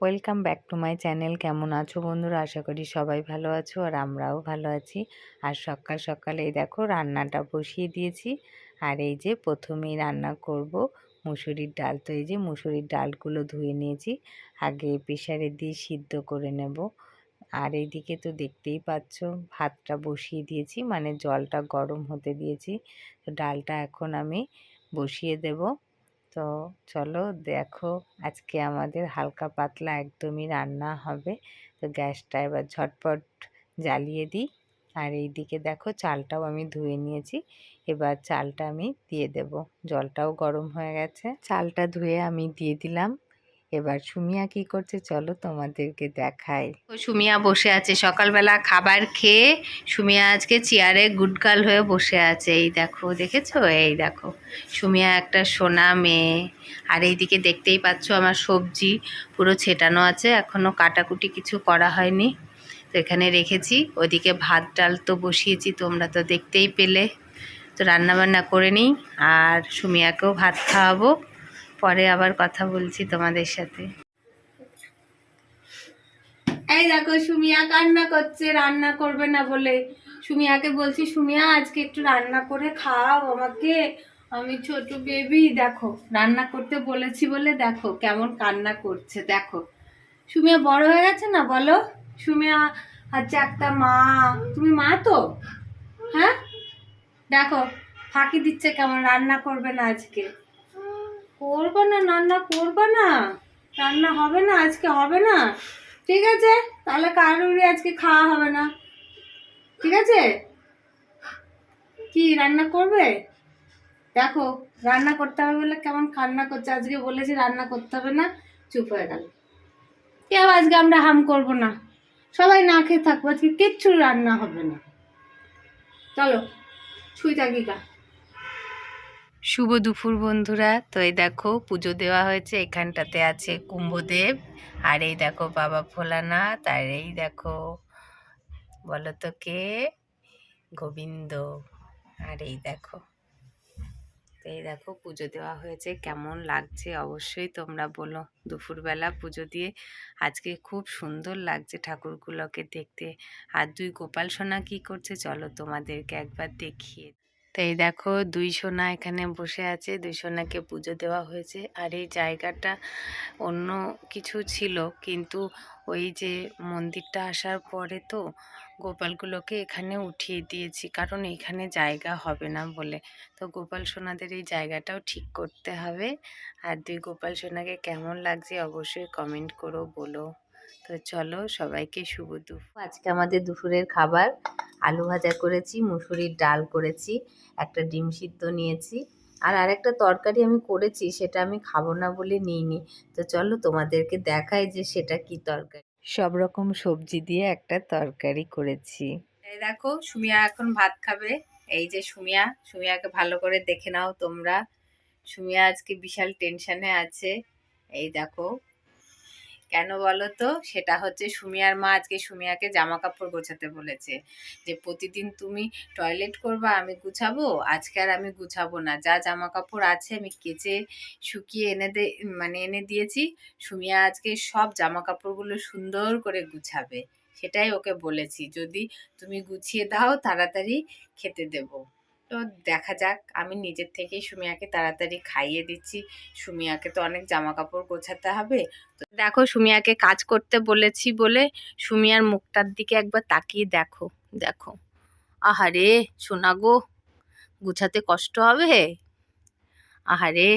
Welcome back to my channel কেমন আছো বন্ধুরা? আশা করি সবাই ভালো আছো আর আমরাও ভালো আছি। আর সকাল সকালে এই দেখো রান্নাটা বসিয়ে দিয়েছি। আর এই যে প্রথমেই রান্না করব মুসুরির ডাল। তো এই যে মুসুরির ডালগুলো ধুয়ে নিয়েছি। আগে প্রেশারে দিয়ে সিদ্ধ করে নেব। আর এইদিকে তো দেখতেই পাচ্ছ, ভাতটা বসিয়ে দিয়েছি মানে জলটা গরম হতে দিয়েছি। তো ডালটা এখন আমি বসিয়ে দেব। তো চলো দেখো, আজকে আমাদের হালকা পাতলা একদমই রান্না হবে। তো গ্যাসটা এবার ঝটপট জ্বালিয়ে দিই। আর এইদিকে দেখো, চালটাও আমি ধুয়ে নিয়েছি। এবার চালটা আমি দিয়ে দেব। জলটাও গরম হয়ে গেছে। চালটা ধুয়ে আমি দিয়ে দিলাম। এবার সুমিয়া কি করছে চলো তোমাদেরকে দেখাই। ও সুমিয়া বসে আছে, সকালবেলা খাবার খেয়ে সুমিয়া আজকে চেয়ারে গুডগাল হয়ে বসে আছে। এই দেখো, দেখেছ? এই দেখো, সুমিয়া একটা সোনা মেয়ে। আর এইদিকে দেখতেই পাচ্ছ আমার সবজি পুরো ছেটানো আছে এখনও কাটাকুটি কিছু করা হয়নি। তো এখানে রেখেছি, ওদিকে ভাত ডাল তো বসিয়েছি, তোমরা তো দেখতেই পেলে। তো রান্না বান্না করে নিই, আর সুমিয়াকেও ভাত খাওয়াবো। পরে আবার কথা বলছি তোমাদের সাথে। এই দেখো, সুমিয়া কান্না করছে, রান্না করবে না বলে। সুমিয়াকে বলছি, সুমিয়া, আজকে একটু রান্না করে খাও আমাকে। আমি ছোট বেবি দেখো, রান্না করতে বলেছি বলে দেখো কেমন কান্না করছে, দেখো। সুমিয়া বড় হয়ে গেছে না, বলো? সুমিয়া হচ্ছে একটা মা। তুমি মা তো? হ্যাঁ? দেখো, ফাঁকি দিচ্ছে কেমন, রান্না করবে না আজকে। করবে না রান্না করবে না। রান্না হবে না, আজকে হবে না। ঠিক আছে? তাহলে কারুরই আজকে খাওয়া হবে না। ঠিক আছে? কি, রান্না করবে? দেখো, রান্না করতে হবে বলে কেমন কান্না করছে। আজকে বলেছি রান্না করতে হবে না, চুপ হয়ে গেল। কেউ আজকে আমরা হাম করব না। সবাই না খেয়ে থাকব, আজকে কিচ্ছু রান্না হবে না। চলো ছুঁই থাকি গা। শুভ দুপুর বন্ধুরা। তো এই দেখো, পুজো দেওয়া হয়েছে, এখানটাতে আছে কুম্ভদেব। আর এই দেখো বাবা ভোলানাথ, আর এই দেখো বলো তো কে? গোবিন্দ। আর এই দেখো, তো এই দেখো, পুজো দেওয়া হয়েছে। কেমন লাগছে অবশ্যই তোমরা বলো। দুপুরবেলা পুজো দিয়ে আজকে খুব সুন্দর লাগছে ঠাকুরগুলোকে দেখতে। আর দুই গোপাল সোনা কি করছে, চলো তোমাদেরকে একবার দেখিয়ে তো এই দেখো দুই সোনা এখানে বসে আছে। দুই সোনাকে পুজো দেওয়া হয়েছে। আর এই জায়গাটা অন্য কিছু ছিল, কিন্তু ওই যে মন্দিরটা আসার পরে তো গোপালগুলোকে এখানে উঠিয়ে দিয়েছি, কারণ এখানে জায়গা হবে না বলে। তো গোপাল সোনাদের এই জায়গাটাও ঠিক করতে হবে। আর দুই গোপাল সোনাকে কেমন লাগছে অবশ্যই কমেন্ট করো বলো। তো চলো সবাইকে শুভ দুপুর। আজকে আমাদের দুপুরের খাবার আলু ভাজা করেছি মুসুরির ডাল করেছি একটা ডিম সিদ্ধ নিয়েছি আর আরেকটা তরকারি আমি করেছি সেটা আমি খাব না বলে নিইনি। তো চলো তোমাদেরকে দেখাই যে সেটা কি তরকারি। সব রকম সবজি দিয়ে একটা তরকারি করেছি। এই দেখো সুমিয়া এখন ভাত খাবে। এই যে সুমিয়া সুমিয়াকে ভালো করে দেখে নাও তোমরা। সুমিয়া আজকে বিশাল টেনশনে আছে। এই দেখো কেন বলো তো সেটা হচ্ছে সুমিয়ার মা আজকে সুমিয়াকে জামা কাপড় গোছাতে বলেছে যে, প্রতিদিন তুমি টয়লেট করবা, আমি গুছাবো? আজকে আর আমি গুছাবো না। যা জামা কাপড় আছে আমি কেচে শুকিয়ে এনে দে মানে এনে দিয়েছি। সুমিয়া আজকে সব জামা কাপড়গুলো সুন্দর করে গুছাবে। সেটাই ওকে বলেছি। যদি তুমি গুছিয়ে দাও, তাড়াতাড়ি খেতে দেবো। তো দেখা যাক। আমি নিজের থেকেই সুমিয়াকে তাড়াতাড়ি খাইয়ে দিচ্ছি। সুমিয়াকে তো অনেক জামা কাপড় গোছাতে হবে। তো দেখো, সুমিয়াকে কাজ করতে বলেছি বলে সুমিয়ার মুখটার দিকে একবার তাকিয়ে দেখো দেখো। আহারে, সোনা গো, গুছাতে কষ্ট হবে? আহারে,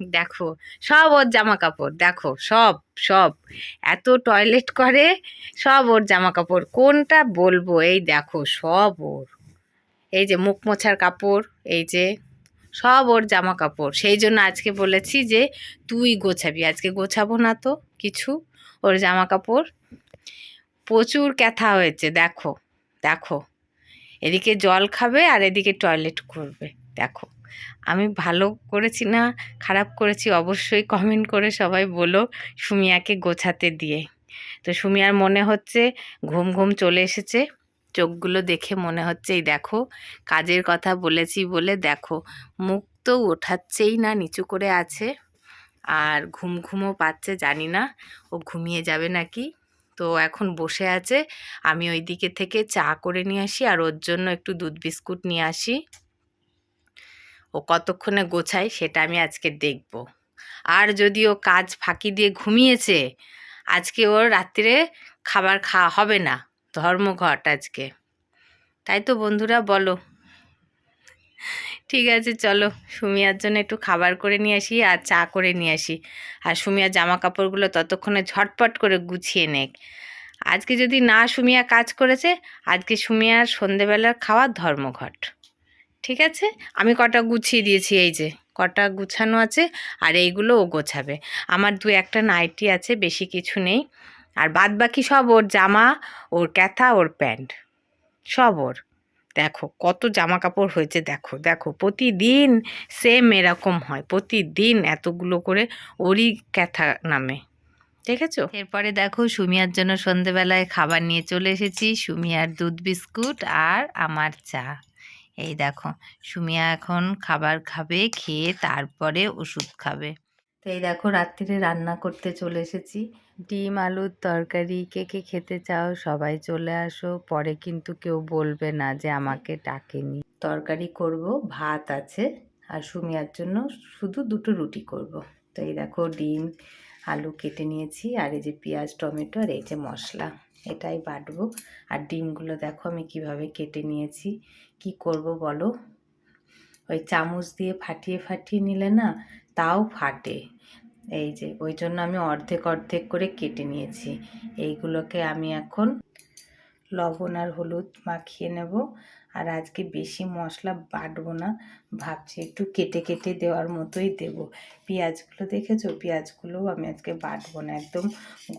দেখো, সব ওর জামা কাপড় দেখো, সব সব। এত টয়লেট করে, সব ওর জামা কাপড় কোনটা বলব? এই দেখো, সব ওর। এই যে মুখ মোছার কাপড়, এই যে সব ওর জামা কাপড়। সেই জন্য আজকে বলেছি যে তুই গোছাবি। আজকে গোছাবো না তো কিছু, ওর জামা কাপড়। প্রচুর ক্যাথা হয়েছে, দেখো দেখো। এদিকে জল খাবে আর এদিকে টয়লেট করবে, দেখো। আমি ভালো করেছি না খারাপ করেছি অবশ্যই কমেন্ট করে সবাই বলো সুমিয়াকে গোছাতে দিয়ে। তো সুমিয়ার মনে হচ্ছে ঘুম ঘুম চলে এসেছে। চোখগুলো দেখে মনে হচ্ছে, এই দেখো, কাজের কথা বলেছি বলে দেখো, মুখ তো ওঠাচ্ছেই না, নিচু করে আছে। আর ঘুম ঘুমও পাচ্ছে, জানি না, ও ঘুমিয়ে যাবে নাকি? তো এখন বসে আছে, আমি ওই দিকে থেকে চা করে নিয়ে আসি, আর ওর জন্য একটু দুধ বিস্কুট নিয়ে আসি। ও কতক্ষণে গোছায় সেটা আমি আজকে দেখব। আর যদি ও কাজ ফাঁকি দিয়ে ঘুমিয়েছে, আজকে ওর রাত্রে খাবার খাওয়া হবে না। ধর্মঘট আজকে। তাই তো বন্ধুরা, বলো। ঠিক আছে, চলো, সুমিয়ার জন্য একটু খাবার করে নিয়ে আসি আর চা করে নিয়ে আসি। আর সুমিয়ার জামা কাপড়গুলো ততক্ষণে ঝটপট করে গুছিয়ে নেক। আজকে যদি না সুমিয়া কাজ করেছে, আজকে সুমিয়ার সন্ধেবেলার খাওয়ার ধর্মঘট ঠিক আছে? আমি কটা গুছিয়ে দিয়েছি, এই যে কটা গুছানো আছে আর এইগুলো ও গোছাবে। আমার দু একটা নাইটি আছে, বেশি কিছু নেই। আর বাদ বাকি সব ওর জামা, ওর ক্যাথা, ওর প্যান্ট। সব ওর। দেখো, কত জামা কাপড় হয়েছে, দেখো দেখো, প্রতিদিন সেম এরকম হয়। প্রতিদিন এতগুলো করে ওরই ক্যাথা নামে। দেখেছ? এরপরে দেখো, সুমিয়ার জন্য সন্ধেবেলায় খাবার নিয়ে চলে এসেছি, সুমিয়ার দুধ বিস্কুট আর আমার চা। এই দেখো, সুমিয়া এখন খাবার খাবে, খেয়ে তারপরে ওষুধ খাবে। তো এই দেখো রাত্রিরে রান্না করতে চলে এসেছি। ডিম, আলুর তরকারি, কে কে খেতে চাও সবাই চলে আসো। পরে কিন্তু কেউ বলবে না যে আমাকে ডাকেনি। তরকারি করব, ভাত আছে আর সুমিয়ার জন্য শুধু দুটো রুটি করব। তো এই দেখো ডিম, আলু কেটে নিয়েছি আর এই যে পেঁয়াজ, টমেটো আর এই যে মশলা, এটাই বাটবো। আর ডিমগুলো দেখো আমি কীভাবে কেটে নিয়েছি, কি করব বলো? ওই চামচ দিয়ে ফাটিয়ে ফাটিয়ে নিলে না তাও ফাটে। এই যে, ওই জন্য আমি অর্ধেক অর্ধেক করে কেটে নিয়েছি। এইগুলোকে আমি এখন লবণ আর হলুদ মাখিয়ে নেব। আর আজকে বেশি মশলা বাটবো না, ভাবছি একটু কেটে কেটে দেওয়ার মতোই দেব। পেঁয়াজগুলো দেখেছ? পেঁয়াজগুলোও আমি আজকে বাটবো না, একদম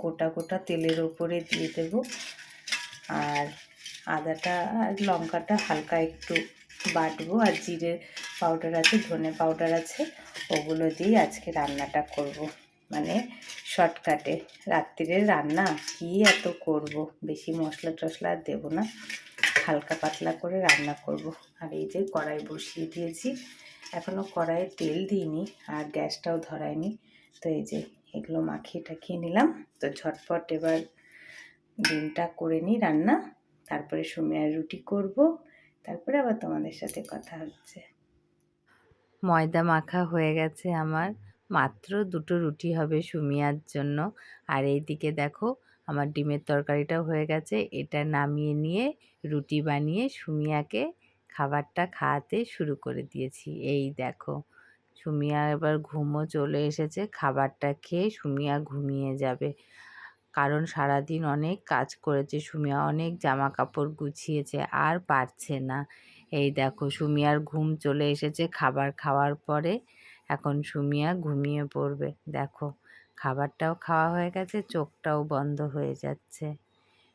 গোটা গোটা তেলের ওপরে দিয়ে দেব। আর আদাটা আর লঙ্কাটা হালকা একটু বাটবো আর জিরে পাউডার আছে, ধনে পাউডার আছে, ওগুলো দিয়ে আজকে রান্নাটা করব। মানে শর্টকাটে। রাত্রিরের রান্না কি এত করব? বেশি মশলা টশলা দেবো না। হালকা পাতলা করে রান্না করব। আর এই যে কড়াই বসিয়ে দিয়েছি। এখনও কড়াইয়ে তেল দিইনি আর গ্যাসটাও ধরায়নি তো এই যে এগুলো মাখিয়ে টাখিয়ে নিলাম। তো ঝটপট এবার ডিমটা করে নিই রান্না। তারপরে সুমিয়ার রুটি করব। তারপরে আবার তোমাদের সাথে কথা হচ্ছে। ময়দা মাখা হয়ে গেছে আমার। মাত্র দুটো রুটি হবে সুমিয়ার জন্য। আর এইদিকে দেখো, আমার ডিমের তরকারিটাও হয়ে গেছে। এটা নামিয়ে নিয়ে রুটি বানিয়ে সুমিয়াকে খাবারটা খাওয়াতে শুরু করে দিয়েছি। এই দেখো, সুমিয়া এবার ঘুমও চলে এসেছে। খাবারটা খেয়ে সুমিয়া ঘুমিয়ে যাবে। কারণ সারাদিন অনেক কাজ করেছে। সুমিয়া অনেক জামা কাপড় গুছিয়েছে, আর পারছে না। এই দেখো, সুমিয়ার ঘুম চলে এসেছে খাবার খাওয়ার পরে। এখন সুমিয়া ঘুমিয়ে পড়বে। দেখো, খাবারটাও খাওয়া হয়ে গেছে, চোখটাও বন্ধ হয়ে যাচ্ছে।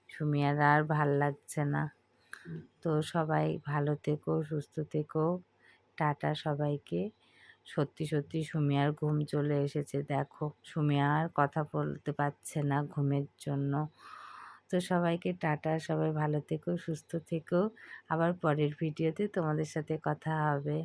সুমিয়ার আর ভালো লাগছে না। তো সবাই ভালো থেকো, সুস্থ থেকো। টাটা সবাইকে। সত্যি সত্যি সুমিয়ার ঘুম চলে এসেছে। দেখো, সুমিয়া আর কথা বলতে পারছে না ঘুমের জন্য। তো সবাইকে টাটা, সবাই ভালো থেকো, সুস্থ থেকো। আবার পরের ভিডিওতে তোমাদের সাথে কথা হবে।